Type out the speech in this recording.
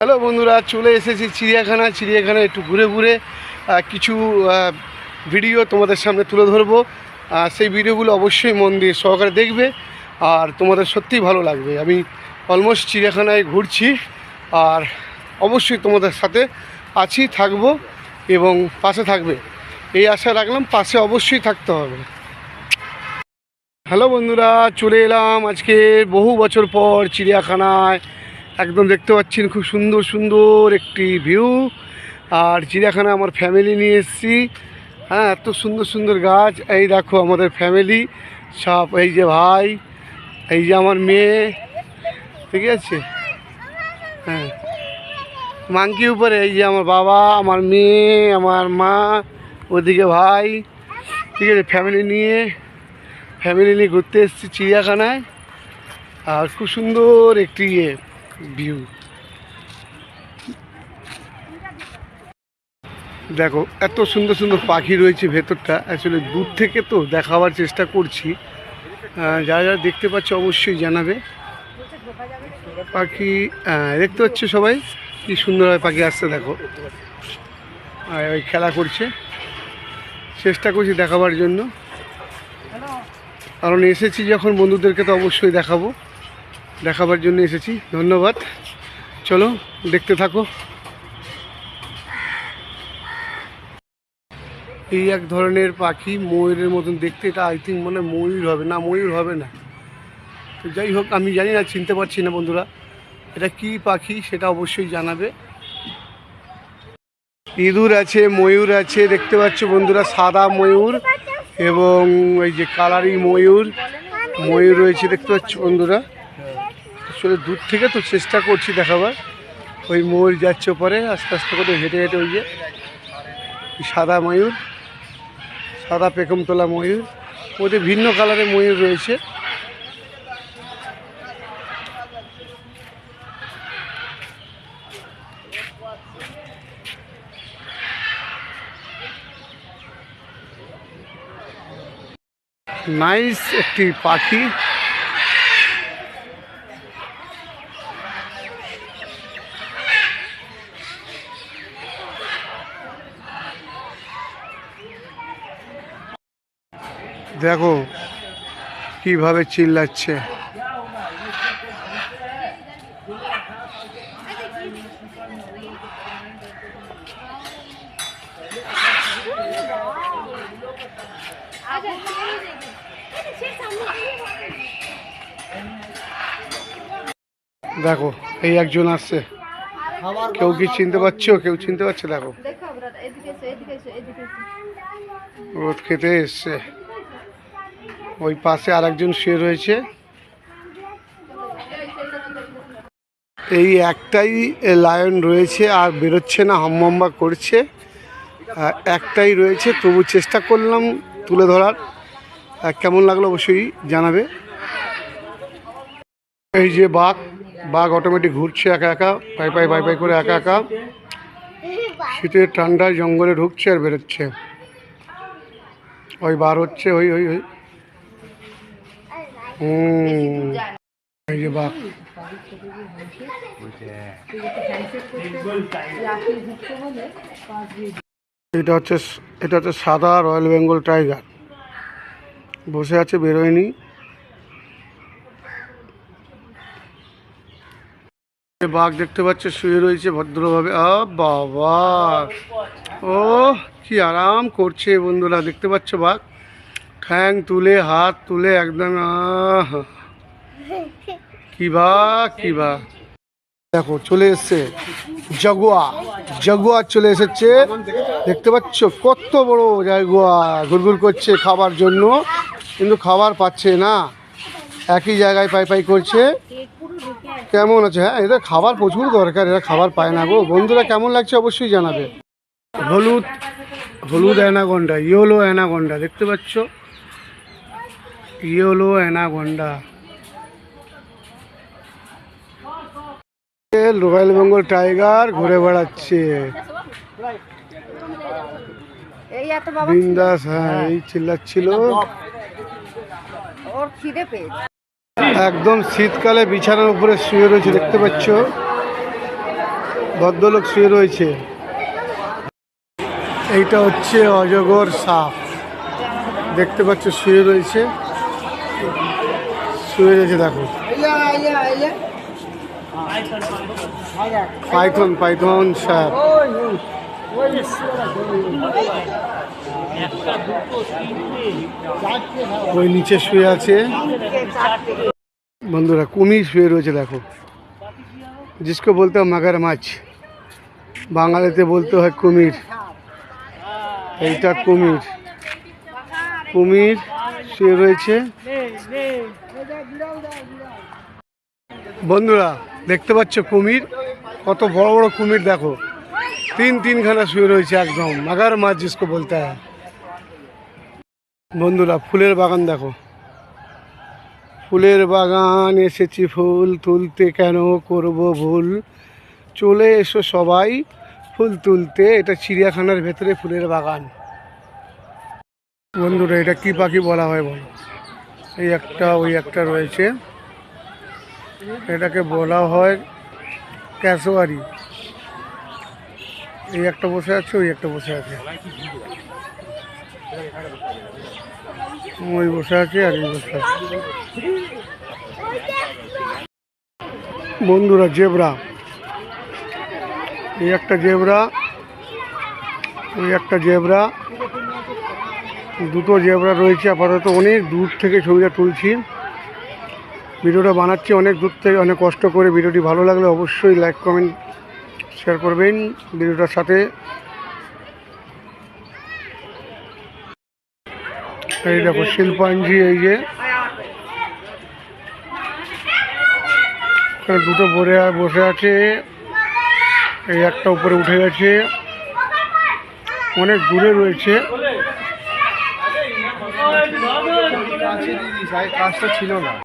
Hello বন্ধুরা, চলে এসেছি চিড়িয়াখানা। চিড়িয়াখানায় একটু ঘুরে ঘুরে কিছু ভিডিও তোমাদের সামনে তুলে ধরবো। সেই ভিডিওগুলো অবশ্যই মন দিয়ে সহকারে দেখবে, আর তোমাদের সত্যিই ভালো লাগবে। আমি অলমোস্ট চিড়িয়াখানায় ঘুরছি, আর অবশ্যই তোমাদের সাথে আছি, থাকব এবং পাশে থাকবে। এই আশা রাখলাম পাশে অবশ্যই থাকতে হবে। হ্যালো বন্ধুরা, চলে এলাম আজকে বহু বছর পর চিড়িয়াখানায়। একদম দেখতে পাচ্ছেন খুব সুন্দর সুন্দর একটি ভিউ আর চিড়িয়াখানা আমার ফ্যামিলি নিয়ে এসেছি। হ্যাঁ এত সুন্দর সুন্দর গাছ। এই দেখো আমাদের ফ্যামিলি সব এই যে ভাই, এই যে আমার মেয়ে। ঠিক আছে? হ্যাঁ। মাংকি উপরে, এই যে আমার বাবা, আমার মেয়ে, আমার মা, ওদিকে ভাই। ঠিক আছে ফ্যামিলি নিয়ে ফ্যামিলি নিয়ে ঘুরতে এসেছি চিড়িয়াখানায়। আর খুব সুন্দর একটি ইয়ে। ভিউ দেখো, এত সুন্দর সুন্দর পাখি রয়েছে ভেতরটা। অ্যাকচুয়ালি দূর থেকে তো দেখাবার চেষ্টা করছি। যারা যারা দেখতে পাচ্ছে অবশ্যই জানাবে। পাখি দেখতে পাচ্ছ সবাই? কি সুন্দর হয় পাখি আসছে, দেখো। ওই খেলা করছে। চেষ্টা করছি দেখাবার জন্য। কারণ এসেছি যখন, বন্ধুদেরকে তো অবশ্যই দেখাবো। দেখাবার জন্য এসেছি, ধন্যবাদ। চলো, দেখতে থাকো। এই এক ধরনের পাখি ময়ূরের মতন দেখতে, এটা আই থিঙ্ক মনে ময়ূর হবে না, ময়ূর হবে না। তো যাই হোক, আমি জানি না, চিনতে পারছি না বন্ধুরা। এটা কি পাখি সেটা অবশ্যই জানাবে। ইঁদুর আছে, ময়ূর আছে, দেখতে পাচ্ছ বন্ধুরা, সাদা ময়ূর এবং এই যে কালারি ময়ূর ময়ূর রয়েছে, দেখতে পাচ্ছ বন্ধুরা। আসলে দূর থেকে তো চেষ্টা করছি দেখাবার। ওই ময়ূর যাচ্ছে পরে আস্তে আস্তে করে হেঁটে হেঁটে ওই যে সাদা ময়ূর, সাদা পেখমতলা ময়ূর, ওদের ভিন্ন কালারের ময়ূর রয়েছে। নাইস একটি পাখি। দেখো কীভাবে চিল্লাচ্ছে। দেখো এই একজন আসছে। কেউ কি চিনতে পারছ? কেউ চিনতে পারছে? দেখো। রোদ খেতে এসছে। ওই পাশে আরেকজন শুয়ে রয়েছে। এই একটাই লায়ন রয়েছে আর বেরোচ্ছে না হাম্মাম্বা করছে। একটাই রয়েছে, তবু চেষ্টা করলাম তুলে ধরার। কেমন লাগল অবশ্যই জানাবে। এই যে বাঘ বাঘ অটোমেটিক ঘুরছে একা একা, পাই পাই পাই পাই করে একা একা। শীতের ঠান্ডায় জঙ্গলে ঢুকছে আর বেরোচ্ছে। ওই বার হচ্ছে, ওই ওই ওই। এটা হচ্ছে এটা হচ্ছে সাদা রয়্যাল বেঙ্গল টাইগার। বসে আছে বেরোয়নি। বাঘ দেখতে পাচ্ছে শুয়ে রয়েছে ভদ্রভাবে। আ বাবা! ও কি আরাম করছে বন্ধুরা দেখতে পাচ্ছ বাঘ? ঠ্যাং তুলে, হাত তুলে একদম, আহ। কি বাঘ কি বাঘ দেখো, চলে এসছে জাগুয়া। জাগুয়া চলে এসেছে। দেখতে পাচ্ছ কত বড় জাগুয়া গুড়গুড় করছে খাবার জন্য। কিন্তু খাবার পাচ্ছে না। একই জায়গায় পাই পাই করছে। কেমন আছে? হ্যাঁ এদের খাবার প্রচুর দরকার, এরা খাবার পায় না গো। বন্ধুরা, কেমন লাগছে অবশ্যই জানাবে। হলুদ হলুদ অ্যানাগন্ডা ইয়েলো অ্যানাগন্ডা দেখতে পাচ্ছ? Yellow anaconda royal Bengal tiger ঘুরে বেড়াচ্ছে। বিন্দাস হ্যাঁ এই চিল্লাচ্ছিল। একদম শীতকালে বিছানার উপরে শুয়ে রয়েছে দেখতে পাচ্ছ। ভদ্রলোক শুয়ে রয়েছে। এইটা হচ্ছে অজগর সাপ। দেখতে পাচ্ছ শুয়ে রয়েছে। শুয়ে রয়েছে দেখো। Python python sir. ওই নিচে শুয়ে আছে। বন্ধুরা কুমির শুয়ে রয়েছে দেখো। জিসকো বলতে হয় মাগার মাছ। বাঙালিতে বলতে হয় কুমির। এইটা কুমির। কুমির শুয়ে রয়েছে। বন্ধুরা, দেখতে পাচ্ছ কুমির? কত বড় বড় কুমির, দেখো। তিন তিনখানা শুয়ে রয়েছে একদম। মাগার মাছ জিসকো বলতে হয়। বন্ধুরা, ফুলের বাগান দেখো। ফুলের বাগান এসেছি ফুল তুলতে। কেন করব ভুল? চলে এসো সবাই ফুল তুলতে। এটা চিড়িয়াখানার ভেতরে ফুলের বাগান। বন্ধুরা, এটা কি পাখি বলা হয় বলো? এই একটা, ওই একটা রয়েছে। এটাকে বলা হয় ক্যাসোয়ারি। এই একটা বসে আছে, ওই একটা বসে আছে। ওই বসে আছে আর এই বসে আছে। বন্ধুরা, জেবরা। এই একটা জেবরা, ওই একটা জেবরা দুটো জেবরা রয়েছে, আপাতত অনেক দূর থেকে ছবিটা তুলছি। ভিডিওটা বানাচ্ছি অনেক দূর থেকে, অনেক কষ্ট করে ভিডিওটি ভালো লাগলে অবশ্যই লাইক, কমেন্ট, শেয়ার করবেন ভিডিওটার সাথে। এই দেখো, শিল্পাঞ্জি, এই যে। দুটো বসে বসে আছে। এই একটা উপরে উঠে গেছে। অনেক দূরে রয়েছে। কাজটা ছিল না।